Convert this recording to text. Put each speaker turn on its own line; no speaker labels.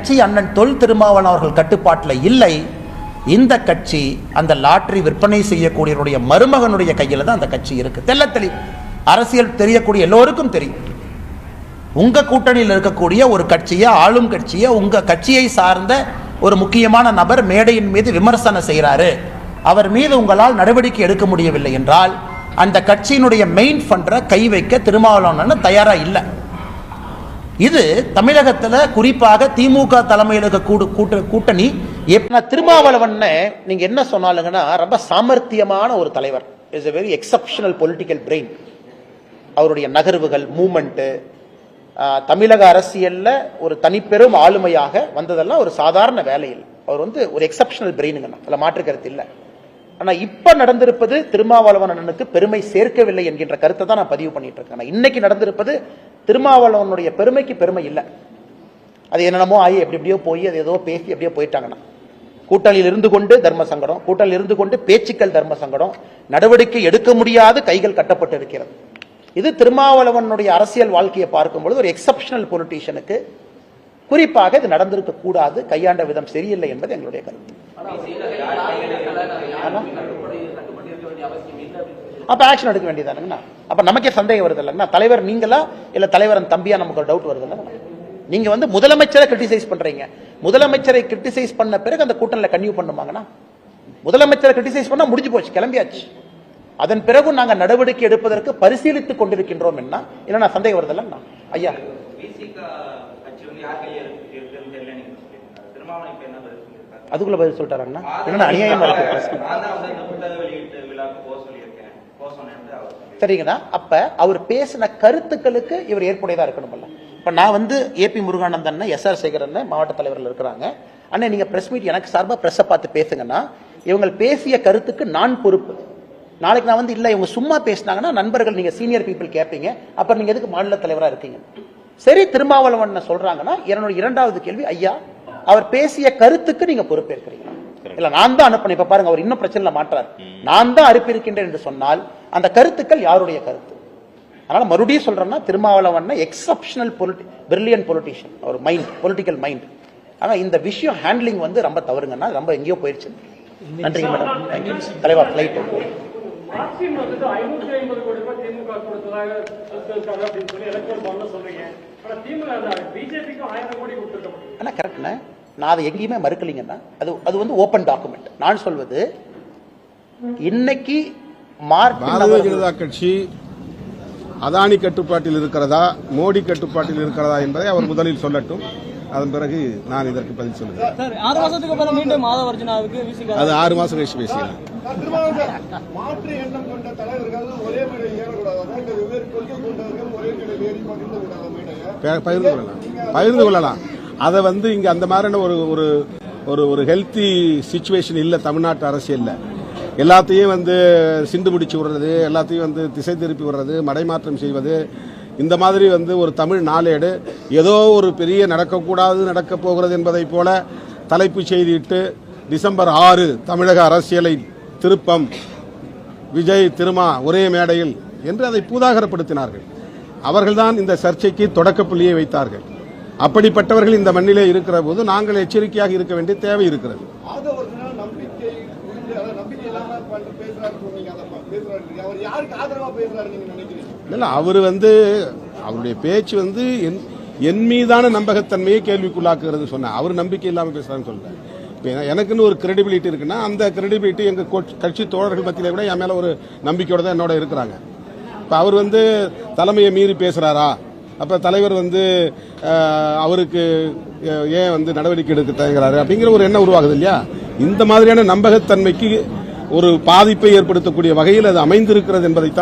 கட்சி அண்ணன் தொல் திருமாவளவன் அவர்கள் கட்டுப்பாட்டில் இல்லை. இந்த கட்சி அந்த லாட்டரி விற்பனை செய்யக்கூடியவருடைய மருமகனுடைய கையில் தான் அந்த கட்சி இருக்குது தெள்ள அரசியல் தெரியக்கூடிய எல்லோருக்கும் தெரியும். உங்கள் கூட்டணியில் இருக்கக்கூடிய ஒரு கட்சியை ஆளும் கட்சியை உங்கள் கட்சியை சார்ந்த ஒரு முக்கியமான நபர் மேடையின் மீது விமர்சனம் செய்கிறாரு அவர் மீது உங்களால் நடவடிக்கை எடுக்க முடியவில்லை என்றால் அந்த கட்சியினுடைய மெயின் ஃபண்டரை கை வைக்க திருமாவளவன் தயாராக இல்லை. இது தமிழகத்தில் குறிப்பாக திமுக தலைமையில் இருக்க கூடு கூட்ட கூட்டணி. எப்ப திருமாவளவன் நீங்க என்ன சொன்னாலுங்கன்னா ரொம்ப சாமர்த்தியமான ஒரு தலைவர். Is a very exceptional political brain அவருடைய நகர்வுகள் மூமெண்ட்டு தமிழக அரசியலில் ஒரு தனிப்பெரும் ஆளுமையாக வந்ததெல்லாம் ஒரு சாதாரண வேலையில். அவர் வந்து ஒரு எக்ஸப்ஷனல் பிரெயினுங்கண்ணா அதில் மாற்று கருத்து இல்லை. ஆனால் இப்போ நடந்திருப்பது திருமாவளவன் அண்ணனுக்கு பெருமை சேர்க்கவில்லை என்கின்ற கருத்தை தான் நான் பதிவு பண்ணிட்டு இருக்கேன். இன்னைக்கு நடந்திருப்பது திருமாவளவனுடைய பெருமைக்கு பெருமை இல்லை. அது என்னென்னமோ ஆகி எப்படி எப்படியோ போய் அது ஏதோ பேசி எப்படியோ போயிட்டாங்கன்னா கூட்டணியில் இருந்து கொண்டு தர்ம சங்கடம் கூட்டணியில் இருந்து கொண்டு பேச்சுக்கள் தர்ம சங்கடம் நடவடிக்கை எடுக்க முடியாது கைகள் கட்டப்பட்டு இருக்கிறது. இது திருமாவளவனுடைய அரசியல் வாழ்க்கையை பார்க்கும் பொழுது ஒரு எக்ஸப்ஷனல் பொலிட்டீஷியனுக்கு குறிப்பாக இது நடந்திருக்க கூடாது கையாண்ட விதம் சரியில்லை என்பது எங்களுடைய கருத்து. ஆமா. அப்ப ஆக்ஷன் எடுக்க வேண்டியதானுங்கண்ணா. அப்ப நமக்கே சந்தேகம் வருது இல்லைங்கண்ணா தலைவர் நீங்களா? இல்ல தலைவரன் தம்பியா நமக்கு ஒரு டவுட் வருது இல்லைங்கண்ணா நீங்க வந்து முதலமைச்சரை கிரிட்டிசைஸ் பண்றீங்க. முதலமைச்சரை கிரிட்டிசைஸ் பண்ண பிறகு அந்த கூட்டணியில கன்யூ பண்ணுவாங்கண்ணா முதலமைச்சரை கிரிட்டிசைஸ் பண்ணா முடிஞ்சு போச்சு கிளம்பியாச்சு. அதன் பிறகு நாங்க நடவடிக்கை எடுப்பதற்கு பரிசீலித்துக் கொண்டிருக்கின்றோம் என்ன? இல்லைன்னா சந்தேகம் வருது இல்லைங்கண்ணா ஐயா அதுக்குள்ள பதில் சொல்லிட்டாருங்கண்ணா. என்னன்னா அநியாயமா இருக்கு? சரிங்கண்ணா அப்ப அவர் பேசின கருத்துக்களுக்கு இவர் ஏற்புடையதா இருக்கணும்ல இப்ப நான் வந்து AB Muruganandhan S R Sekaran மாவட்ட தலைவர்கள் இருக்கிறாங்க. அண்ணா நீங்க பிரஸ் மீட் எனக்கு சார்பா பிரஸ்ஸை பார்த்து பேசுங்கன்னா இவங்க பேசிய கருத்துக்கு நான் பொறுப்பு. நாளைக்கு நான் வந்து இல்ல இவங்க சும்மா பேசினாங்கன்னா நண்பர்கள் நீங்க சீனியர் பீப்புள் கேட்பீங்க அப்புறம் நீங்க எதுக்கு மாநில தலைவரா இருக்கீங்க? சரி திருமாவளவன் சொல்றாங்கன்னா என்னோட இரண்டாவது கேள்வி ஐயா அவர் பேசிய கருத்துக்கு நீங்க பொறுப்பேற்கிறீங்க இல்ல நான் தான் அனுப்பினேன் இப்ப பாருங்க அவர் இன்னும் பிரச்சனைல மாற்றார். நான் தான் அனுப்பியிருக்கின்றேன் என்று சொன்னால் அந்த கருத்துக்கள் யாருடைய கருத்து? அதனால மறுபடியும் சொல்றேன்னா Thirumavalavan exceptional polity brilliant politician ஒரு மைண்ட் பொலிட்டிக்கல் மைண்ட் ஆனா இந்த விஷயம் ஹேண்ட்லிங் வந்து ரொம்ப தவறுங்கன்னா ரொம்ப எங்கேயோ போயிடுச்சு நன்றிங்க மேடம் தேங்க்யூ தலைவா ஃபிளைட் ஆனால் கரெக்ட்ண்ணே நான் அதை எங்கேயுமே மறுக்கலைங்கன்னா அது அது வந்து ஓப்பன் டாக்குமெண்ட் நான் சொல்வது இன்னைக்கு
பாரதிய ஜனதா கட்சி அதானி கட்டுப்பாட்டில் இருக்கிறதா மோடி கட்டுப்பாட்டில் இருக்கிறதா என்பதை அவர் முதலில் சொல்லட்டும். அதன் பிறகு நான் இதற்கு பதில் சொல்லுகிறேன்.
சார் ஆறு மாசத்துக்கு அப்புறம் மீண்டும் மாதவர்ஜனாவுக்கு விசிக
அது ஆறு மாசம் கழிச்சு பேசிக்கலாம்
மாற்று எண்ணம் கொண்ட தலைவர்கள் ஒரே மேடை ஏறக்கூடாது? அதாவது வெவ்வேறு கொள்கை கொண்டவர்கள் ஒரே மேடையில் ஏறி பகிர்ந்து
கொள்ளலாம் பகிர்ந்து கொள்ளலாம். அதை வந்து இங்க அந்த மாதிரியான ஒரு ஒரு ஒரு ஒரு ஹெல்த்தி சுச்சுவேஷன் இல்லை தமிழ்நாட்டு அரசியல்ல. எல்லாத்தையும் வந்து சிந்து முடிச்சு விடுறது எல்லாத்தையும் வந்து திசை திருப்பி விடுறது மடைமாற்றம் செய்வது. இந்த மாதிரி வந்து ஒரு தமிழ் நாளேடு ஏதோ ஒரு பெரிய நடக்கக்கூடாது நடக்கப் போகிறது என்பதைப் போல தலைப்புச் செய்தியிட்டு டிசம்பர் ஆறு தமிழக அரசியலை திருப்பம். விஜய் திருமா ஒரே மேடையில் என்று அதை பூதாகரப்படுத்தினார்கள். அவர்கள்தான் இந்த சர்ச்சைக்கு தொடக்கப்புள்ளியை வைத்தார்கள். அப்படிப்பட்டவர்கள் இந்த மண்ணிலே இருக்கிற போது நாங்கள் எச்சரிக்கையாக இருக்க வேண்டிய தேவை இருக்கிறது. இல்லை அவர் வந்து அவருடைய பேச்சு வந்து என் என் மீதான நம்பகத்தன்மையை கேள்விக்குள்ளாக்குறது சொன்னேன் அவர் நம்பிக்கை இல்லாமல் பேசுறாருன்னு சொல்றேன் இப்போ எனக்குன்னு ஒரு கிரெடிபிலிட்டி இருக்குன்னா அந்த கிரெடிபிலிட்டி எங்க கட்சி தோழர்கள் மத்தியில விட என் மேல ஒரு நம்பிக்கையோட தான் என்னோட இருக்கிறாங்க. இப்போ அவர் வந்து தலைமையை மீறி பேசுறாரா? அப்ப தலைவர் வந்து அவருக்கு ஏன் வந்து நடவடிக்கை எடுக்க தயங்குறாரு? அப்படிங்கிற ஒரு எண்ணம் உருவாகுது இல்லையா? இந்த மாதிரியான நம்பகத்தன்மைக்கு ஒரு பாதிப்பை ஏற்படுத்தக்கூடிய வகையில் அது அமைந்திருக்கிறது என்பதைத்தான்